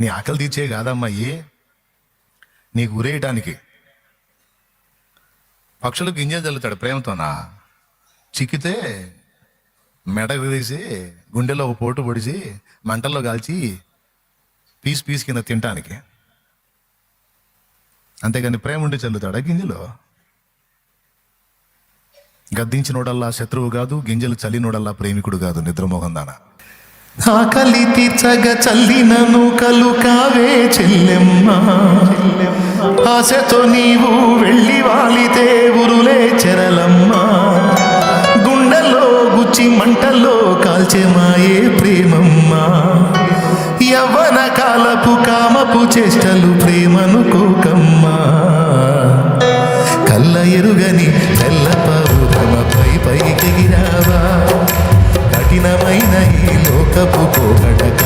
నీ ఆకలి తీర్చే కాదమ్మాయి నీకు ఉరేయటానికి పక్షులకు గింజలు చల్లుతాడు ప్రేమతోనా? చిక్కితే మెడ తీసి గుండెలో ఒక పోటు పొడిచి మంటల్లో కాల్చి పీస్ పీస్ కింద తినటానికి. అంతేగాని ప్రేమ ఉండి చల్లుతాడా గింజలు? గద్దించినోడల్లా శత్రువు కాదు గింజలు చలినోడల్లా ప్రేమికుడు కాదు నిద్రమోహం దానా? ఆకలి తీర్చగ చల్లినను కలుకావే చెల్లెమ్మ. ఆశతో నీవు వెళ్ళి వాలితే ఉరులే చెరలమ్మ. గుండెల్లో గుచ్చి మంటల్లో కాల్చెమాయే ప్రేమమ్మ. యవ్వన కాలపు కామపు చేష్టలు ప్రేమను కోకమ్మా. కళ్ళ ఎరుగని తెల్లపావు పైకెగిరావా కఠినమైన